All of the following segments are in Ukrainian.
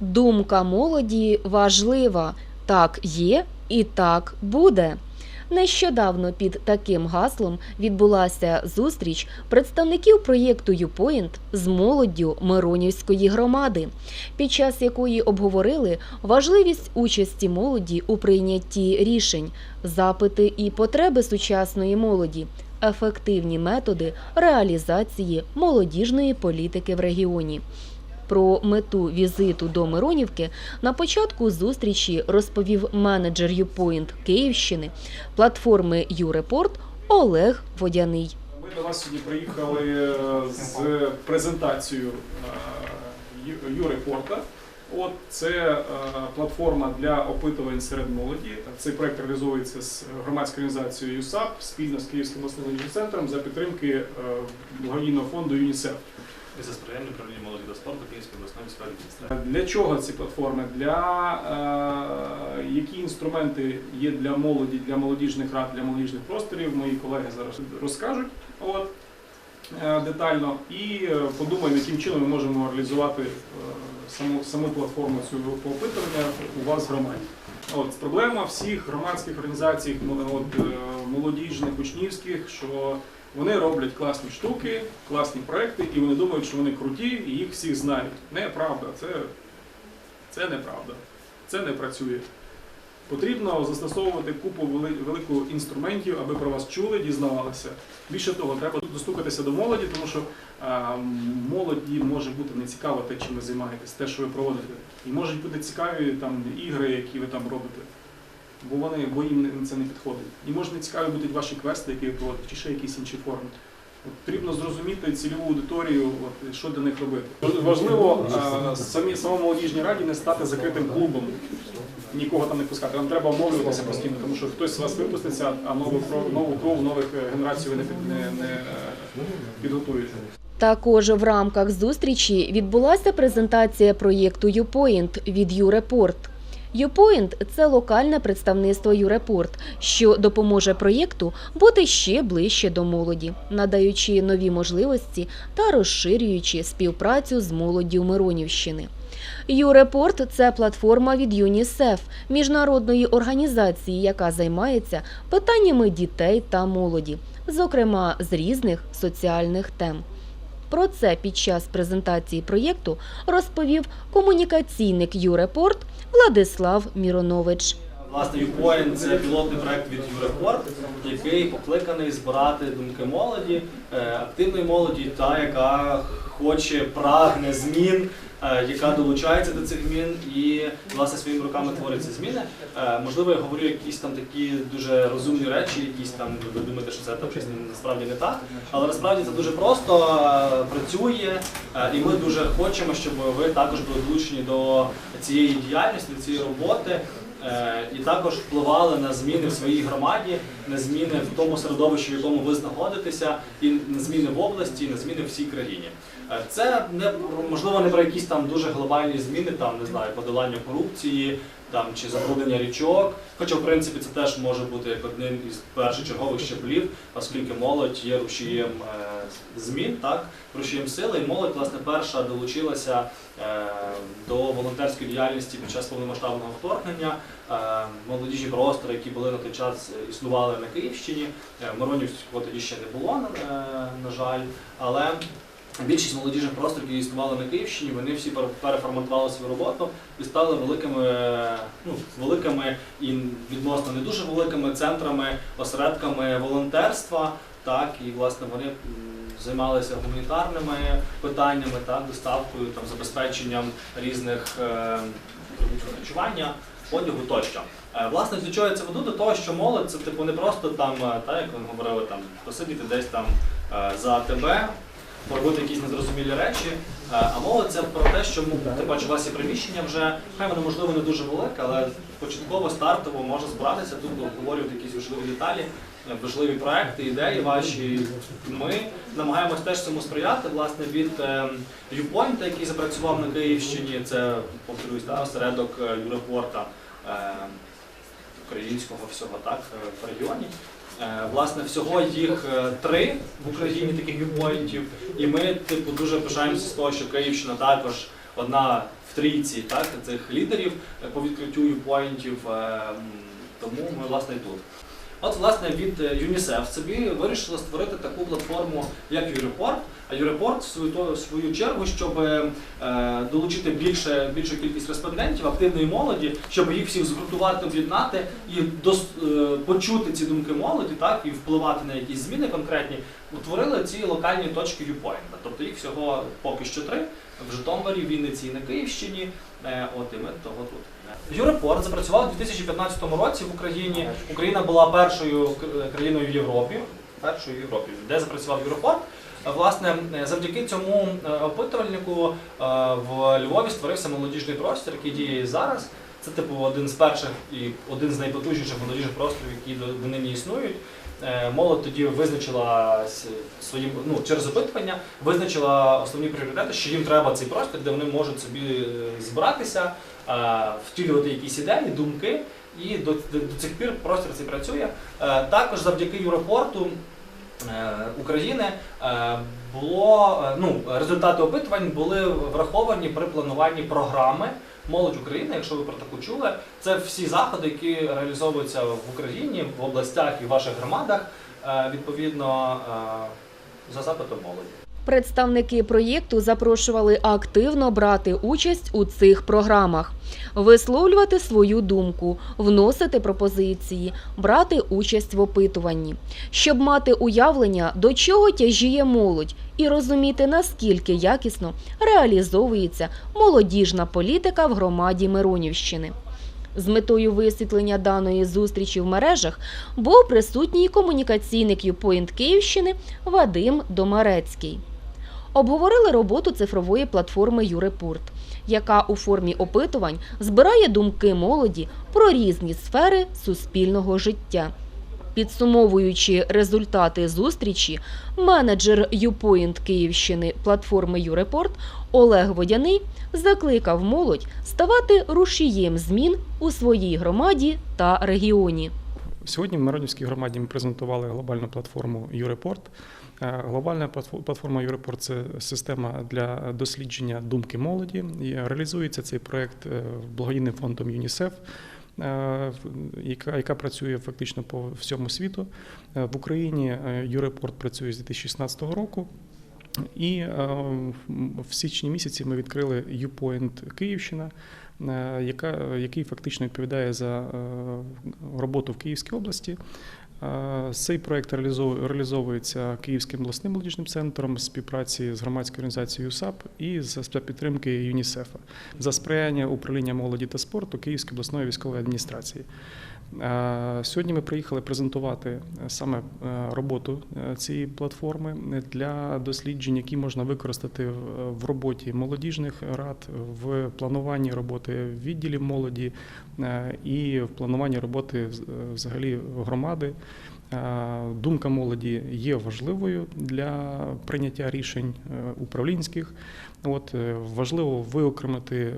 Думка молоді важлива. Так є і так буде. Нещодавно під таким гаслом відбулася зустріч представників проєкту «Юпоінт» з молоддю Миронівської громади, під час якої обговорили важливість участі молоді у прийнятті рішень, запити і потреби сучасної молоді, ефективні методи реалізації молодіжної політики в регіоні. Про мету візиту до Миронівки на початку зустрічі розповів менеджер «Юпоінт» Київщини платформи «Юрепорт» Олег Водяний. Ми до вас сьогодні приїхали е, з презентацією е, Юрепорта. От це е, платформа для опитувань серед молоді. Цей проект реалізовується з громадською організацією ЮСАП спільно з Київським обласним центром за підтримки благодійного фонду ЮНІСЕФ. І за сприяння управління молоді та спорту Київської обласної сфери адміністрації. Для чого ці платформи? Для е, які інструменти є для молоді, для молодіжних рад, для молодіжних просторів? Мої колеги зараз розкажуть от, е, детально і е, подумаємо, яким чином ми можемо реалізувати е, саму, саму платформу цього опитування у вас в громаді. От проблема всіх громадських організацій, от, молодіжних, учнівських, що вони роблять класні штуки, класні проекти, і вони думають, що вони круті, і їх всіх знають. Неправда, це, це неправда. Це не працює. Потрібно застосовувати купу вели- велику інструментів, аби про вас чули, дізнавалися. Більше того, треба достукатися до молоді, тому що а, молоді може бути не цікаво те, чим ви займаєтесь, те, що ви проводите. І можуть бути цікаві там ігри, які ви там робите. Бо вони бо їм не- це не підходить. І може не цікаві будуть ваші квести, які ви проводите, чи ще якісь інші форми. От, потрібно зрозуміти цільову аудиторію, от, що для них робити. Важливо самі самому молодіжній раді не стати закритим клубом. Нікого там не пускати. Вам треба омовлюватися постійно, тому що хтось з вас випуститься, а нову кров, нову кров, нових е, генерацій ви не, не, не е, підготуєте. Також в рамках зустрічі відбулася презентація проєкту «Юпоінт» від «Юрепорт». «Юпоінт» – це локальне представництво «Юрепорт», що допоможе проєкту бути ще ближче до молоді, надаючи нові можливості та розширюючи співпрацю з молоддю Миронівщини. «Юрепорт» – це платформа від ЮНІСЕФ, міжнародної організації, яка займається питаннями дітей та молоді, зокрема з різних соціальних тем. Про це під час презентації проєкту розповів комунікаційник «Юрепорт» Владислав Міронович. Власне, «Юкоін» – це пілотний проект від Юрепорт, який покликаний збирати думки молоді, е, активної молоді, та яка хоче, прагне змін, яка долучається до цих змін і власне своїми руками творить ці зміни. Е, Можливо, я говорю якісь там такі дуже розумні речі, якісь там ви думаєте, що це там щось насправді не так. Але насправді це дуже просто е, працює, е, і ми дуже хочемо, щоб ви також були долучені до цієї діяльності, до цієї роботи. Е, і також впливали на зміни в своїй громаді, на зміни в тому середовищі, в якому ви знаходитеся, і на зміни в області, і на зміни в всій країні. Е, Це не можливо не про якісь там дуже глобальні зміни, там не знаю, подолання корупції там чи забруднення річок. Хоча, в принципі, це теж може бути як один із першочергових щеплів, оскільки молодь є рушієм е, змін, так рушієм сили, і молодь власне перша долучилася е, до волонтерської діяльності під час повномасштабного вторгнення. Молодіжні простори, які були на той час, існували на Київщині. Миронівського тоді ще не було, на жаль, але більшість молодіжних просторів, які існували на Київщині, вони всі пере- переформатували свою роботу і стали великими, е, ну, великими і відносно не дуже великими центрами, осередками волонтерства. Так, і власне вони займалися гуманітарними питаннями, так, доставкою, там, забезпеченням різних е, одягу тощо. Е, Власне, до чого я це веду? До того, що молодь це типу не просто там, е, так, як ви говорили, там посидіти десь там е, за тебе, робити якісь незрозумілі речі. Е, А мова це про те, що ну, ти бачиш, у вас є приміщення вже, хай воно можливо не дуже велике, але початково стартово може збиратися тут, обговорювати якісь важливі деталі, е, важливі проекти, ідеї ваші. Ми намагаємось теж цьому сприяти. Власне, від е, Юпойнта, який запрацював на Київщині, це повторюсь, да, осередок е, Юрепорта е, українського всього так е, в регіоні. Е, Власне, всього їх е, три в Україні таких віпоінтів, і ми типу дуже пишаємося з того, що Київщина також одна в трійці так, цих лідерів е, по відкриттю юпоінтів. е, Тому ми власне і тут. От, власне, від е, ЮНІСЕФ собі вирішили створити таку платформу, як Юрепорт. А Юрепорт, в свою, чергу, щоб е, долучити більше, більшу кількість респондентів, активної молоді, щоб їх всіх згуртувати, об'єднати і дос, е, почути ці думки молоді, так, і впливати на якісь зміни конкретні, утворили ці локальні точки юпоінта. Тобто їх всього поки що три в Житомирі, Вінниці і на Київщині. Е, От і ми того тут. Юрепорт запрацював у 2015 році в Україні. Україна була першою країною в Європі, першою в Європі, де запрацював Юрепорт. Власне, е, завдяки цьому е, опитувальнику в Львові створився молодіжний простір, який діє і зараз. Це типу один з перших і один з найпотужніших молодіжних просторів, які до- донині існують. Е, Молодь тоді визначила с- своїм ну через опитування, визначила основні пріоритети, що їм треба цей простір, де вони можуть собі е, збиратися, е, втілювати якісь ідеї, думки. І до, до, до цих пір простір цей працює. Також завдяки Юропорту України було ну, результати опитувань були враховані при плануванні програми Молодь України, якщо ви про таку чули, це всі заходи, які реалізовуються в Україні, в областях і в ваших громадах, е, відповідно е, за запитом молоді. Представники проєкту запрошували активно брати участь у цих програмах, висловлювати свою думку, вносити пропозиції, брати участь в опитуванні, щоб мати уявлення, до чого тяжіє молодь, і розуміти, наскільки якісно реалізовується молодіжна політика в громаді Миронівщини. З метою висвітлення даної зустрічі в мережах був присутній комунікаційник Юпоінт Київщини Вадим Домарецький. Обговорили роботу цифрової платформи Юрепорт, яка у формі опитувань збирає думки молоді про різні сфери суспільного життя. Підсумовуючи результати зустрічі, менеджер Юпоінт Київщини платформи Юрепорт Олег Водяний закликав молодь ставати рушієм змін у своїй громаді та регіоні. Сьогодні в Миронівській громаді ми презентували глобальну платформу Юрепорт. Е, Глобальна платфо- платформа Юрепорт це система для дослідження думки молоді. Реалізується цей проект е, благодійним фондом ЮНІСЕФ. Е, Яка, яка працює фактично по всьому світу. Е, В Україні е, Юрепорт працює з 2016 року. І в січні місяці ми відкрили YouPoint Київщина, яка, який фактично відповідає за роботу в Київській області. Е, Цей проект реалізовується Київським обласним молодіжним центром в співпраці з громадською організацією САП і за підтримки ЮНІСЕФа за сприяння управління молоді та спорту Київської обласної військової адміністрації. Е, Сьогодні ми приїхали презентувати е, саме е, роботу цієї платформи для досліджень, які можна використати в- роботі молодіжних рад, в плануванні роботи відділів молоді і в плануванні роботи взагалі громади. Е, Думка молоді є важливою для прийняття рішень е, управлінських. От е, важливо виокремити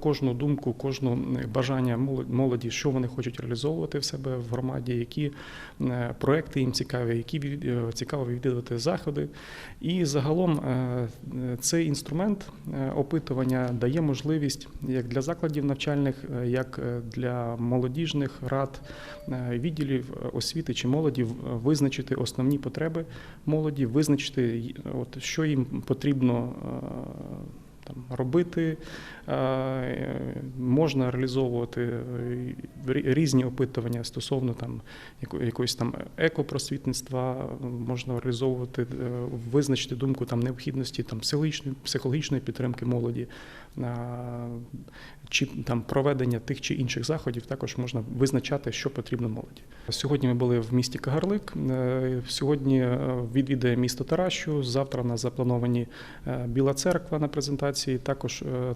кожну думку, кожну бажання молоді, що вони хочуть реалізовувати в себе в громаді, які проекти їм цікаві, які цікаво відвідувати заходи. І загалом цей інструмент опитування дає можливість як для закладів навчальних, як для молодіжних рад, відділів е, освіти чи молоді визначити основні потреби молоді, визначити, от, що їм потрібно е, там, робити. Е, Можна реалізовувати е, різні опитування стосовно там, якоїсь там екопросвітництва, можна реалізовувати, е, визначити думку там, необхідності там, психологічної, психологічної підтримки молоді. Чи там проведення тих чи інших заходів також можна визначати, що потрібно молоді. Сьогодні ми були в місті Кагарлик. Сьогодні відвідає місто Таращу. Завтра у нас заплановані Біла церква на презентації, також е,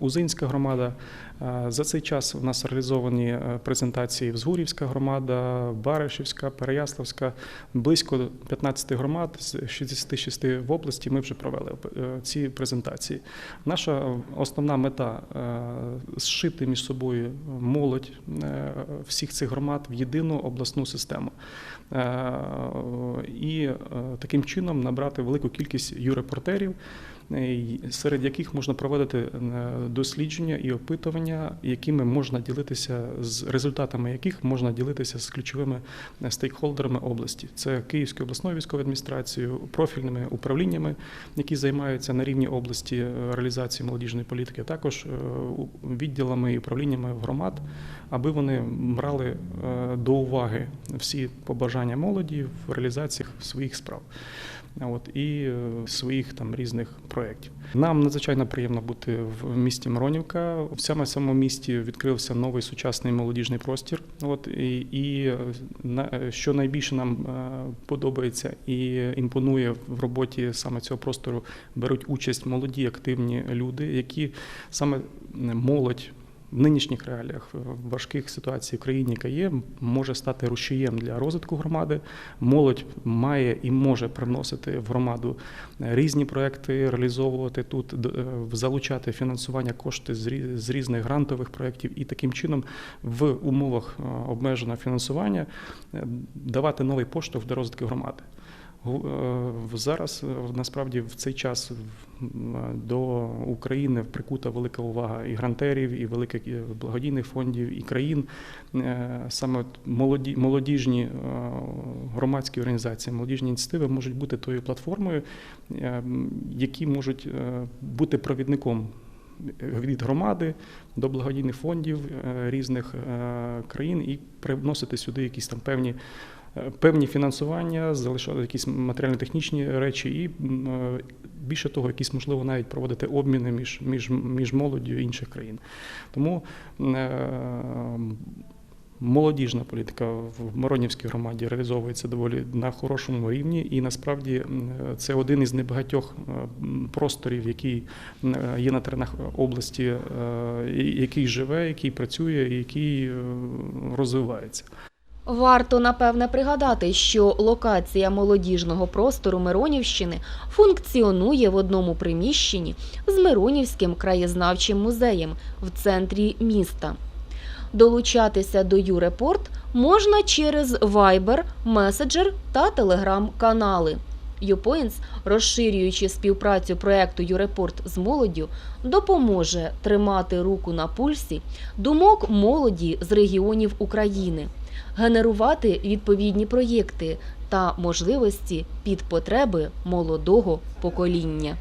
Узинська громада. Е, За цей час у нас реалізовані е, презентації Взгурівська громада, Баришівська, Переяславська. Близько 15 громад з 66 в області ми вже провели ці презентації. Наша основна мета зшити між собою молодь всіх цих громад в єдину обласну систему. І таким чином набрати велику кількість юрепортерів, серед яких можна проводити е, дослідження і опитування, якими можна ділитися з результатами яких можна ділитися з ключовими е, стейкхолдерами області. Це Київською обласною військовою адміністрацією, профільними управліннями, які займаються на рівні області е, реалізацією молодіжної політики, а також відділами і управліннями громад, аби вони брали до уваги всі побажання молоді в реалізаціях своїх справ. От і своїх там різних проєктів. Нам надзвичайно приємно бути в місті Миронівка. В саме самому місті відкрився новий сучасний молодіжний простір. От і, і що найбільше нам е, подобається і імпонує в роботі саме цього простору, беруть участь молоді активні люди, які саме молодь. Нинішніх реаліях в важких ситуацій в країні, яка є, може стати рушієм для розвитку громади. Молодь має і може привносити в громаду різні проекти, реалізовувати тут, е, залучати фінансування кошти з різних грантових проєктів і таким чином в умовах е, обмеженого фінансування е, давати новий поштовх для розвитку громади. Е, Зараз е, насправді в цей час до України прикута велика увага і грантерів, і великих благодійних фондів, і країн. Е, Саме молоді, молодіжні громадські організації, молодіжні ініціативи можуть бути тою платформою, які можуть бути провідником від громади до благодійних фондів різних країн і привносити сюди якісь там певні. Певні фінансування, залишати якісь матеріально-технічні речі, і е, більше того, якісь можливо навіть проводити обміни між, між, між молоддю інших країн. Тому е, молодіжна політика в Моронівській громаді реалізовується доволі на хорошому рівні, і насправді це один із небагатьох е, просторів, який є на теренах області, який живе, який працює, який розвивається. Варто напевне пригадати, що локація молодіжного простору Миронівщини функціонує в одному приміщенні з Миронівським краєзнавчим музеєм в центрі міста. Долучатися до Юрепорт можна через Viber, Messenger та Telegram-канали. YouPoints, розширюючи співпрацю проекту Юрепорт з молоддю, допоможе тримати руку на пульсі думок молоді з регіонів України генерувати відповідні проєкти та можливості під потреби молодого покоління.